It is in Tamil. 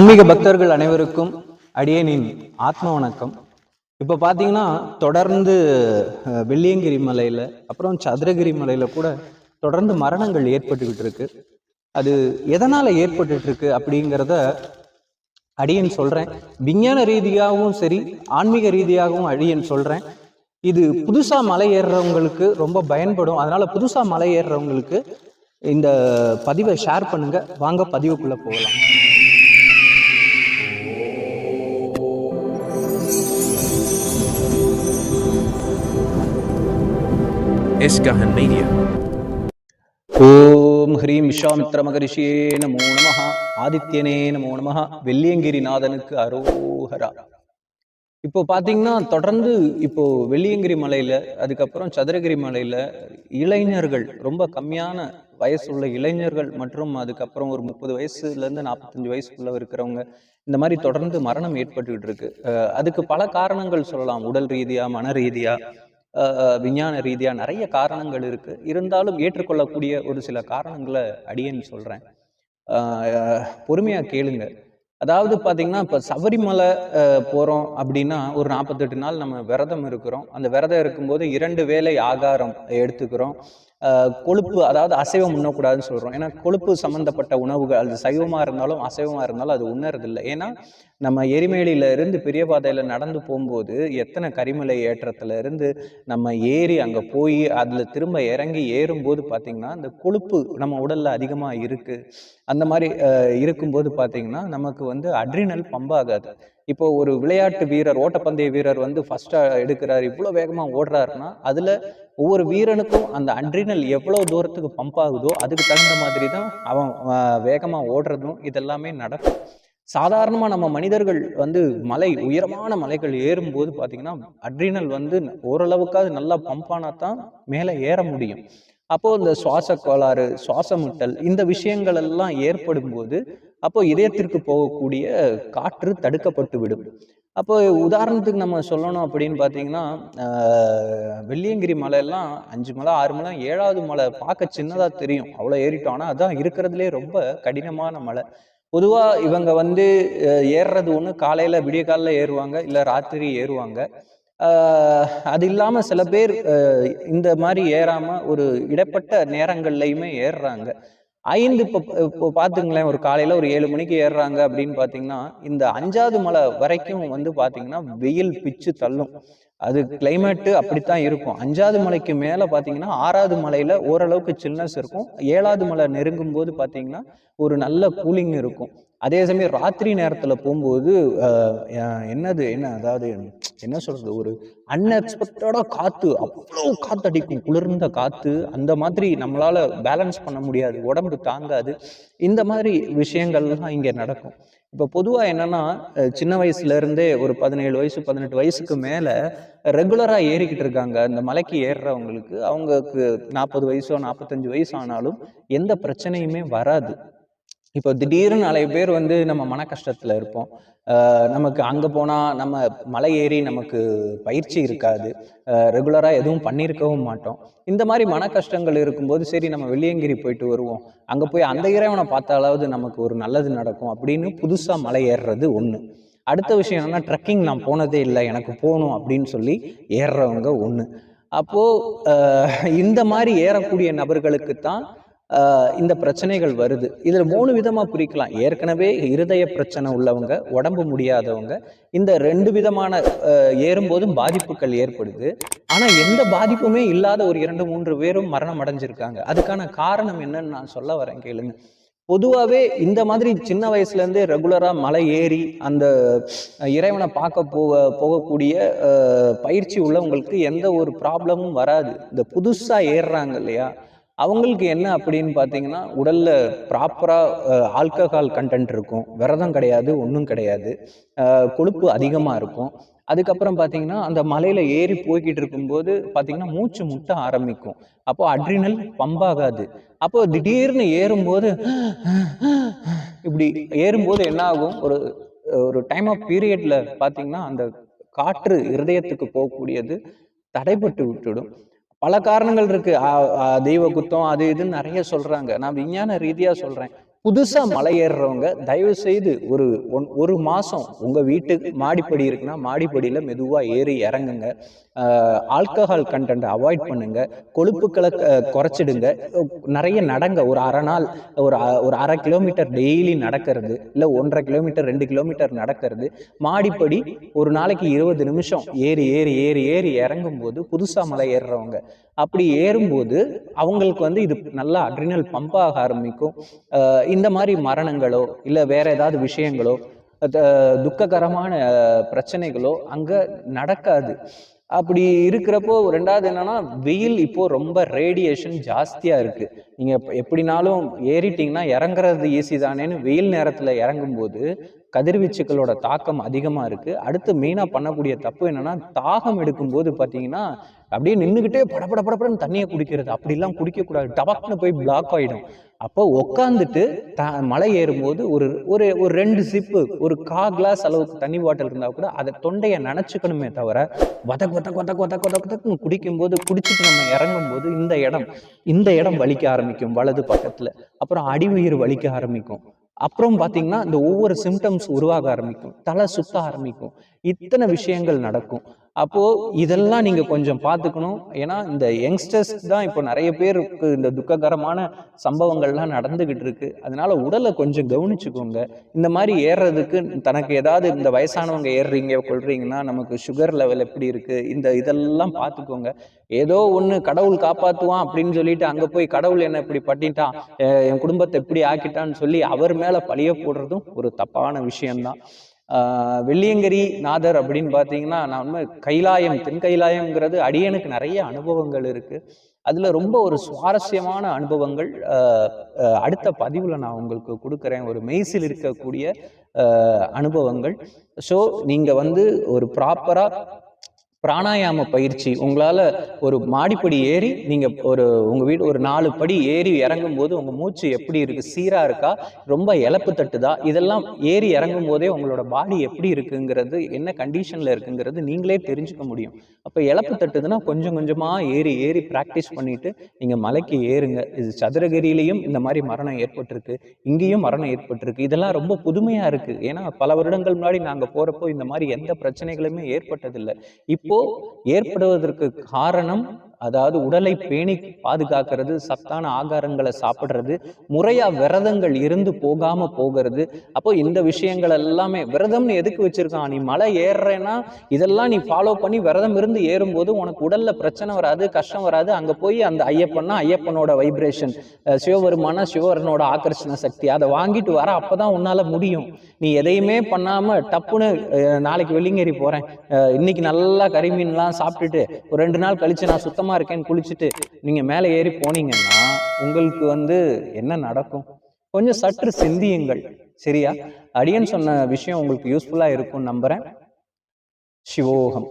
ஆன்மீக பக்தர்கள் அனைவருக்கும் அடியேனின் ஆத்ம வணக்கம். இப்போ பார்த்தீங்கன்னா தொடர்ந்து வெள்ளியங்கிரி மலையில் அப்புறம் சதுரகிரி மலையில் கூட தொடர்ந்து மரணங்கள் ஏற்பட்டுக்கிட்டு இருக்கு. அது எதனால் ஏற்பட்டுட்டு இருக்கு அப்படிங்கிறத அடியன் சொல்கிறேன் விஞ்ஞான ரீதியாகவும் சரி ஆன்மீக ரீதியாகவும் அடியன் சொல்கிறேன் இது புதுசாக மலை ஏறுறவங்களுக்கு ரொம்ப பயன்படும். அதனால் புதுசாக மலை ஏறுறவங்களுக்கு இந்த பதிவை ஷேர் பண்ணுங்க. வாங்க பதிவுக்குள்ளே போகலாம். Iskahan மீடியா ஓம் ஹ்ரீம் விஸ்வாமித்ர மகரிஷியே நமோ நமஹ ஆதித்யனே நமோ நமஹ வெள்ளியங்கிரிநாதனுக்கு அரோஹரா। இப்போ பார்த்தீங்கன்னா தொடர்ந்து இப்போ வெள்ளியங்கிரி மலையில அதுக்கப்புறம் சதுரகிரி மலையில இளைஞர்கள் ரொம்ப கம்மியான வயசுள்ள இளைஞர்கள் மற்றும் அதுக்கப்புறம் ஒரு முப்பது வயசுல இருந்து நாற்பத்தஞ்சு வயசுக்குள்ள இருக்கிறவங்க இந்த மாதிரி தொடர்ந்து மரணம் ஏற்பட்டுக்கிட்டு இருக்கு. அஹ் அதுக்கு பல காரணங்கள் சொல்லலாம். உடல் ரீதியா மன ரீதியா விஞ்ஞான ரீதியாக நிறைய காரணங்கள் இருக்குது இருந்தாலும் ஏற்றுக்கொள்ளக்கூடிய ஒரு சில காரணங்களை அடியேன்னு சொல்கிறேன் பொறுமையாக கேளுங்க. அதாவது பார்த்தீங்கன்னா இப்போ சபரிமலை போகிறோம் அப்படின்னா ஒரு நாற்பத்தெட்டு நாள் நம்ம விரதம் இருக்கிறோம். அந்த விரதம் இருக்கும்போது இரண்டு வேளை ஆகாரம் எடுத்துக்கிறோம். கொழுப்பு அதாவது அசைவம் உண்ணக்கூடாதுன்னு சொல்கிறோம் ஏன்னா கொழுப்பு சம்மந்தப்பட்ட உணவுகள் அது சைவமாக இருந்தாலும் அசைவமாக இருந்தாலும் அது உண்ணறதில்லை. ஏன்னா நம்ம எரிமேலியில இருந்து பெரிய பாதையில் நடந்து போகும்போது எத்தனை கரிமலை ஏற்றத்துல இருந்து நம்ம ஏறி அங்கே போய் அதில் திரும்ப இறங்கி ஏறும்போது பார்த்திங்கன்னா அந்த கொழுப்பு நம்ம உடலில் அதிகமாக இருக்குது அந்த மாதிரி இருக்கும்போது பார்த்தீங்கன்னா நமக்கு வந்து அட்ரினல் பம்பாகாது இப்போ ஒரு விளையாட்டு வீரர் ஓட்டப்பந்தய வீரர் வந்து ஃபர்ஸ்டா எடுக்கிறார் இவ்வளோ வேகமா ஓடுறாருன்னா அதுல ஒவ்வொரு வீரனுக்கும் அந்த அட்ரினல் எவ்வளவு தூரத்துக்கு பம்ப் ஆகுதோ அதுக்கு தகுந்த மாதிரி தான் அவன் வேகமாக வேகமா ஓடுறதும் இதெல்லாமே நடக்கும். சாதாரணமாக நம்ம மனிதர்கள் வந்து மலை உயரமான மலைகள் ஏறும்போது பார்த்தீங்கன்னா அட்ரினல் வந்து ஓரளவுக்காவது நல்லா பம்ப் ஆனா தான் மேலே ஏற முடியும். அப்போது இந்த சுவாச கோளாறு சுவாசமுட்டல் இந்த விஷயங்கள் எல்லாம் ஏற்படும் போது அப்போ இதயத்திற்கு போகக்கூடிய காற்று தடுக்கப்பட்டு விடும். அப்போ உதாரணத்துக்கு நம்ம சொல்லணும் அப்படின்னு பார்த்தீங்கன்னா வெள்ளியங்கிரி மலையெல்லாம் அஞ்சு மலை ஆறு மலை ஏழாவது மலை பார்க்க சின்னதாக தெரியும். அவ்வளோ ஏறிட்டோம். ஆனால் அதான் இருக்கிறதுலே ரொம்ப கடினமான மலை. பொதுவாக இவங்க வந்து ஏறுறது ஒன்று காலையில் விடிய காலில் ஏறுவாங்க இல்லை ராத்திரி ஏறுவாங்க. அது இல்லாமல் சில பேர் இந்த மாதிரி ஏறாமல் ஒரு இடைப்பட்ட நேரங்கள்லையுமே ஏறுறாங்க. ஐந்து இப்போ இப்போ பார்த்துங்களேன் ஒரு காலையில் ஒரு ஏழு மணிக்கு ஏறுறாங்க அப்படின்னு பார்த்தீங்கன்னா இந்த அஞ்சாவது மலை வரைக்கும் வந்து பார்த்தீங்கன்னா வெயில் பிச்சு தள்ளும். அது கிளைமேட்டு அப்படித்தான் இருக்கும். அஞ்சாவது மலைக்கு மேலே பார்த்தீங்கன்னா ஆறாவது மலையில் ஓரளவுக்கு சில்னஸ் இருக்கும். ஏழாவது மலை நெருங்கும் போது பார்த்தீங்கன்னா ஒரு நல்ல கூலிங் இருக்கும். அதே சமயம் ராத்திரி நேரத்தில் போகும்போது என்னது என்ன அதாவது என்ன சொல்றது ஒரு அன்எக்ஸ்பெக்டடாக காற்று அவ்வளோ காத்தடிக்கும் குளிர்ந்த காற்று அந்த மாதிரி நம்மளால பேலன்ஸ் பண்ண முடியாது உடம்பு தாங்காது இந்த மாதிரி விஷயங்கள்லாம் இங்கே நடக்கும். இப்போ பொதுவாக என்னன்னா சின்ன வயசுல இருந்தே ஒரு பதினேழு வயசு பதினெட்டு வயசுக்கு மேலே ரெகுலராக ஏறிக்கிட்டு இருக்காங்க இந்த மலைக்கு ஏறுறவங்களுக்கு. அவங்களுக்கு நாற்பது வயசோ நாற்பத்தஞ்சு வயசு ஆனாலும் எந்த பிரச்சனையுமே வராது. இப்போ திடீர்னு நிறைய பேர் வந்து நம்ம மன கஷ்டத்தில் இருப்போம் நமக்கு அங்கே போனால் நம்ம மலை ஏறி நமக்கு பயிற்சி இருக்காது. ரெகுலராக எதுவும் பண்ணியிருக்கவும் மாட்டோம். இந்த மாதிரி மன கஷ்டங்கள் இருக்கும்போது சரி நம்ம வெள்ளியங்கிரி போயிட்டு வருவோம். அங்கே போய் அந்த இறைவனை பார்த்தாலாவது நமக்கு ஒரு நல்லது நடக்கும் அப்படின்னு புதுசாக மலை ஏறுறது ஒன்று அடுத்த விஷயம் என்னன்னா ட்ரெக்கிங் நான் போனதே இல்லை எனக்கு போகணும் அப்படின்னு சொல்லி ஏறுறவங்க ஒன்று அப்போது இந்த மாதிரி ஏறக்கூடிய நபர்களுக்கு தான் இந்த பிரச்சனைகள் வருது. இதில் மூணு விதமாக பிரிக்கலாம். ஏற்கனவே இருதய பிரச்சனை உள்ளவங்க உடம்பு முடியாதவங்க இந்த ரெண்டு விதமான ஏறும்போதும் பாதிப்புகள் ஏற்படுது. ஆனால் எந்த பாதிப்புமே இல்லாத ஒரு இரண்டு மூன்று பேரும் மரணம் அடைஞ்சிருக்காங்க. அதுக்கான காரணம் என்னன்னு நான் சொல்ல வரேன் கேளுங்க. பொதுவாகவே இந்த மாதிரி சின்ன வயசுலேருந்தே ரெகுலராக மலை ஏறி அந்த இறைவனை பார்க்க போக போகக்கூடிய பயிற்சி உள்ளவங்களுக்கு எந்த ஒரு ப்ராப்ளமும் வராது. இந்த புதுசாக ஏறுறாங்க இல்லையா? அவங்களுக்கு என்ன அப்படின்னு பார்த்தீங்கன்னா உடல்ல ப்ராப்பராக ஆல்கஹால் கண்டென்ட் இருக்கும். விரதம் கிடையாது ஒன்றும் கிடையாது. கொழுப்பு அதிகமாக இருக்கும். அதுக்கப்புறம் பார்த்தீங்கன்னா அந்த மலையில ஏறி போய்கிட்டு இருக்கும்போது பார்த்தீங்கன்னா மூச்சு முட்ட ஆரம்பிக்கும். அப்போ அட்ரினல் பம்பாகாது அப்போ திடீர்னு ஏறும்போது இப்படி ஏறும்போது என்ன ஆகும்? ஒரு ஒரு டைம் ஆஃப் பீரியட்ல பார்த்தீங்கன்னா அந்த காற்று இருதயத்துக்கு போகக்கூடியது தடைப்பட்டு விட்டுடும் பல காரணங்கள் இருக்கு. தெய்வ குத்தம் அது இதுன்னு நிறைய சொல்றாங்க. நான் விஞ்ஞான ரீதியா சொல்றேன். புதுசாக மலை ஏறுறவங்க தயவு செய்து ஒரு ஒன் ஒரு மாதம் உங்கள் வீட்டுக்கு மாடிப்படி இருக்குன்னா மாடிப்படியில் மெதுவாக ஏறி இறங்குங்க. ஆல்கஹால் கண்டென்ட் அவாய்ட் பண்ணுங்க. கொழுப்புக்களை குறைச்சிடுங்க. நிறைய நடங்க. ஒரு அரை நாள் ஒரு ஒரு அரை கிலோமீட்டர் டெய்லி நடக்கிறது இல்லை ஒன்றரை கிலோமீட்டர் ரெண்டு கிலோமீட்டர் நடக்கிறது. மாடிப்படி ஒரு நாளைக்கு இருபது நிமிஷம் ஏறி ஏறி ஏறி ஏறி இறங்கும்போது புதுசாக மலை ஏறுறவங்க அப்படி ஏறும்போது அவங்களுக்கு வந்து இது நல்லா அட்ரினல் பம்ப் ஆக ஆரம்பிக்கும். இந்த மாதிரி மரணங்களோ இல்லை வேற ஏதாவது விஷயங்களோ துக்ககரமான பிரச்சனைகளோ அங்கே நடக்காது. அப்படி இருக்கிறப்போ ரெண்டாவது என்னன்னா வெயில் இப்போ ரொம்ப ரேடியேஷன் ஜாஸ்தியா இருக்கு. நீங்க எப்படினாலும் ஏறிட்டீங்கன்னா இறங்குறது ஈஸி தானேன்னு வெயில் நேரத்துல இறங்கும்போது கதிர்வீச்சுகளோட தாக்கம் அதிகமா இருக்கு. அடுத்து மெயினாக பண்ணக்கூடிய தப்பு என்னன்னா தாகம் எடுக்கும்போது பாத்தீங்கன்னா அப்படியே நின்றுக்கிட்டே படபட படபடன்னு தண்ணியை குடிக்கிறது. அப்படிலாம் குடிக்கக்கூடாது. டபக்குன்னு போய் பிளாக் ஆகிடும் அப்போ உக்காந்துட்டு த மலை ஏறும்போது ஒரு ஒரு ஒரு ரெண்டு சிப்பு ஒரு கா கிளாஸ் அளவுக்கு தண்ணி பாட்டில் இருந்தால் கூட அதை தொண்டையை நினச்சிக்கணுமே தவிர வதக் வதக் வதக் வதக் வதக் வதக்குன்னு குடிக்கும்போது குடிச்சிட்டு நம்ம இறங்கும்போது இந்த இடம் இந்த இடம் வலிக்க ஆரம்பிக்கும் வலது பக்கத்தில். அப்புறம் அடிவயிறு வலிக்க ஆரம்பிக்கும். அப்புறம் பார்த்தீங்கன்னா இந்த ஒவ்வொரு சிம்டம்ஸ் உருவாக ஆரம்பிக்கும். தலை சுத்த ஆரம்பிக்கும். இத்தனை விஷயங்கள் நடக்கும். அப்போ இதெல்லாம் நீங்க கொஞ்சம் பார்த்துக்கணும். ஏன்னா இந்த யங்ஸ்டர்ஸ் தான் இப்போ நிறைய பேருக்கு இந்த துக்ககரமான சம்பவங்கள்லாம் நடந்துகிட்டு இருக்கு. அதனால உடலை கொஞ்சம் கவனிச்சுக்கோங்க. இந்த மாதிரி ஏறுறதுக்கு தனக்கு ஏதாவது இந்த வயசானவங்க ஏறுறீங்க கொள்றீங்கன்னா நமக்கு சுகர் லெவல் எப்படி இருக்கு? இந்த இதெல்லாம் பார்த்துக்கோங்க. ஏதோ ஒண்ணு கடவுள் காப்பாத்துவான் அப்படின்னு சொல்லிட்டு அங்க போய் கடவுள் என்ன இப்படி பண்ணிட்டான்? என் குடும்பத்தை இப்படி ஆக்கிட்டான்னு சொல்லி அவர் மேல பழிய போடுறதும் ஒரு தப்பான விஷயம்தான். வெள்ளியங்கரி நாதர் அப்படின்னு பார்த்தீங்கன்னா நான் உண்மை கைலாயம் தென் கைலாயம்ங்கிறது அடியனுக்கு நிறைய அனுபவங்கள் இருக்கு. அதுல ரொம்ப ஒரு சுவாரஸ்யமான அனுபவங்கள் அடுத்த பதிவுல நான் உங்களுக்கு கொடுக்குறேன். ஒரு மெய்சில் இருக்கக்கூடிய அனுபவங்கள். ஸோ நீங்க வந்து ஒரு ப்ராப்பரா பிராணாயாம பயிற்சி. உங்களால் ஒரு மாடிப்படி ஏறி நீங்கள் ஒரு உங்கள் வீடு ஒரு நாலு படி ஏறி இறங்கும் போது உங்கள் மூச்சு எப்படி இருக்கு? சீராக இருக்கா? ரொம்ப இழப்பு தட்டுதா? இதெல்லாம் ஏறி இறங்கும் போதே உங்களோட பாடி எப்படி இருக்குங்கிறது என்ன கண்டிஷனில் இருக்குங்கிறது நீங்களே தெரிஞ்சுக்க முடியும். அப்போ இழப்பு தட்டுதுன்னா கொஞ்சம் கொஞ்சமாக ஏறி ஏறி ப்ராக்டிஸ் பண்ணிட்டு நீங்கள் மலைக்கு ஏறுங்க. இது சதுரகிரியிலையும் இந்த மாதிரி மரணம் ஏற்பட்டிருக்கு. இங்கேயும் மரணம் ஏற்பட்டிருக்கு. இதெல்லாம் ரொம்ப புதுமையாக இருக்குது ஏன்னா பல வருடங்கள் முன்னாடி நாங்கள் போகிறப்போ இந்த மாதிரி எந்த பிரச்சனைகளுமே ஏற்பட்டதில்லை. இப்போ ஏற்படுவதற்கு காரணம் அதாவது உடலை பேணி பாதுகாக்கிறது சத்தான ஆகாரங்களை சாப்பிட்றது முறையா விரதங்கள் இருந்து போகாம போகிறது. அப்போ இந்த விஷயங்கள் எல்லாமே விரதம்னு எதுக்கு வச்சிருக்கான்? நீ மலை ஏறுறேன்னா இதெல்லாம் நீ ஃபாலோ பண்ணி விரதம் இருந்து ஏறும்போது உனக்கு உடல்ல பிரச்சனை வராது கஷ்டம் வராது. அங்க போய் அந்த ஐயப்பன்னா ஐயப்பனோட வைப்ரேஷன் சிவபெருமான சிவவரனோட ஆகர்ஷண சக்தி அதை வாங்கிட்டு வர அப்பதான் உன்னால முடியும். நீ எதையுமே பண்ணாம டப்புன்னு நாளைக்கு வெள்ளிங்கேரி போறேன். இன்னைக்கு நல்லா கறிமீன்லாம் சாப்பிட்டுட்டு ஒரு ரெண்டு நாள் கழிச்சு நான் சுத்தமாக இருக்கேன்னு குளிச்சுட்டு நீங்க மேலே ஏறி போனீங்கன்னா உங்களுக்கு வந்து என்ன நடக்கும்? கொஞ்சம் சற்று சிந்தியுங்கள். சரியா? அடியன் சொன்ன விஷயம் உங்களுக்கு யூஸ்ஃபுல்லா இருக்கும் நம்புறேன். சிவோகம்.